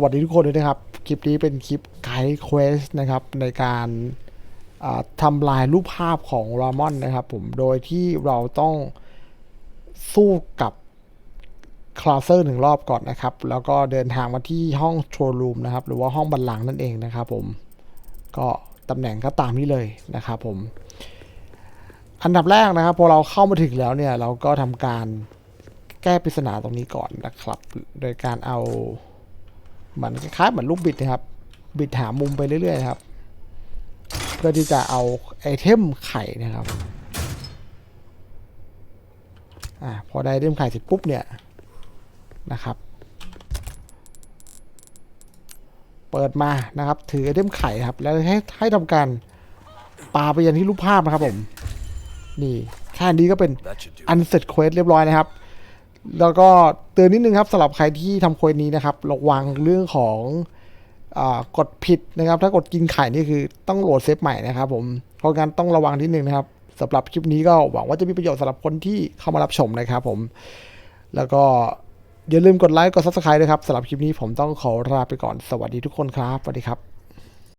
สวัสดีทุกคนด้วยนะครับ คลิปนี้เป็นคลิปไกด์เควสนะครับ ในการาทำลายรูปภาพของรามอนนะครับผมโดยที่เราต้องสู้กับคลาสเซอร์หนึ่งรอบก่อนนะครับ แล้วก็เดินทางมาที่ห้องโชว์รูมนะครับ หรือว่าห้องบัลลังก์นั่นเองนะครับผมก็ตำแหน่งก็ตามนี้เลยนะครับผม อันดับแรกนะครับ พอเราเข้ามาถึงแล้วเนี่ย เราก็ทำการแก้ปริศนาตรงนี้ก่อนนะครับ โดยการเอา เหมือนคล้ายเหมือนลูกบิดนะครับ บิดหามุมไปเรื่อยๆครับ เพื่อที่จะเอาไอเทมไข่นะครับอ่าพอได้ไอเทมไข่เสร็จปุ๊บเนี่ยนะครับ เปิดมานะครับ ถือไอเทมไข่ครับ แล้วให้ให้ทำการปาไปยันที่รูปภาพนะครับผม นี่แค่นี้ก็เป็นอันเสร็จเควสเรียบร้อยนะครับ แล้วก็เตือนนิดนึงครับสำหรับใครที่ทำควสนี้นะครับระวังเรื่องของอกดผิดนะครับ ถ้ากดกินไข่นี่คือต้องโหลดเซฟใหม่นะครับผมเพราะงั้นต้องระวังนิดนึงนะครับสำหรับคลิปนี้ก็หวังว่าจะมีประโยชน์สำหรับคนที่เข้ามารับชมนะครับผม แล้วก็อย่าลืมกดไลค์กด subscribe ด้วยครับสำหรับคลิปนี้ผมต้องขอลาไปก่อนสวัสดีทุกคนครับสวัสดีครับ